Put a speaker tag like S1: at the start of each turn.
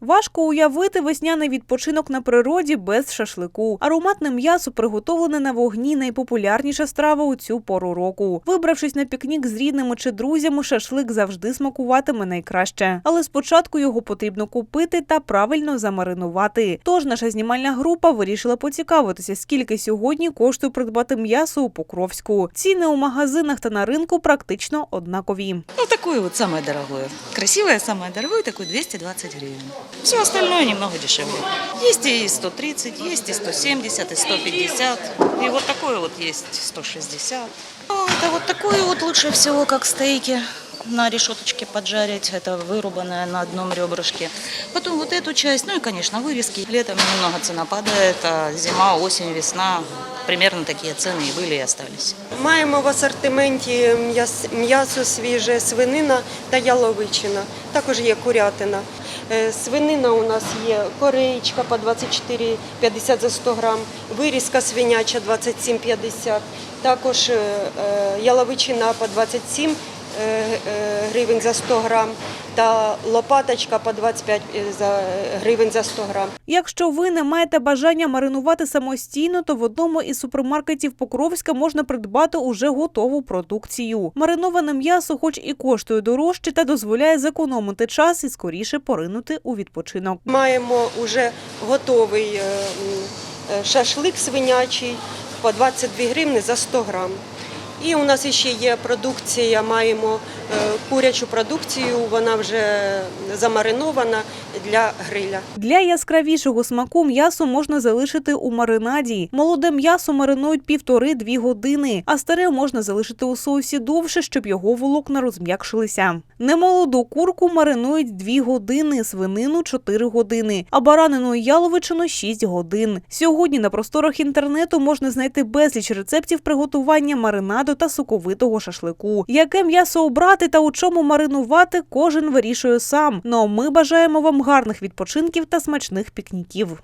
S1: Важко уявити весняний відпочинок на природі без шашлику. Ароматне м'ясо приготовлене на вогні найпопулярніша страва у цю пору року. Вибравшись на пікнік з рідними чи друзями, шашлик завжди смакуватиме найкраще. Але спочатку його потрібно купити та правильно замаринувати. Тож наша знімальна група вирішила поцікавитися, скільки сьогодні коштує придбати м'ясо у Покровську. Ціни у магазинах та на ринку практично однакові.
S2: Ну, такое вот самое дорогое. Красивое самое дорогое, такое 220 гривен. Все остальное немного дешевле. Есть и 130, есть и 170, и 150. И вот такое вот есть 160. Ну, это вот такое вот лучше всего, как стейки на решеточке поджарить. Это вырубанное на одном ребрышке. Потом вот эту часть, ну и, конечно, вырезки. Летом немного цена падает, а зима, осень, весна. Примерно такие цены и были, и остались.
S3: Маємо в асортименті м'яс- м'ясо свіже, свинина та яловичина. Також є курятина. Е, Свинина у нас є коричка по 24,50 за 100 грам, вирізка свиняча 27,50, також е, е, яловичина по 27 е, е, гривень за 100 грам та лопаточка по 25 за- гривень за 100 грам.
S1: Якщо ви не маєте бажання маринувати самостійно, то в одному із супермаркетів Покровська можна придбати уже готову продукцію. Мариноване м'ясо, хоч і коштує дорожче, та дозволяє зекономити час і скоріше поринути у відпочинок.
S3: Маємо вже готовий е, е, шашлик свинячий по 22 гривні за 100 грам. І у нас ще є продукція, маємо е, курячу продукцію, вона вже замаринована для гриля.
S1: Для яскравішого смаку м'ясо можна залишити у маринаді. Молоде м'ясо маринують півтори-дві години, а старе можна залишити у соусі довше, щоб його волокна розм'якшилися. Немолоду курку маринують дві години, свинину 4 години, а баранину і яловичину 6 годин. Сьогодні на просторах інтернету можна знайти безліч рецептів приготування маринаду та соковитого шашлику. Яке м'ясо обрати та у чому маринувати, кожен вирішує сам. Ну а ми бажаємо вам гарних відпочинків та смачних пікніків.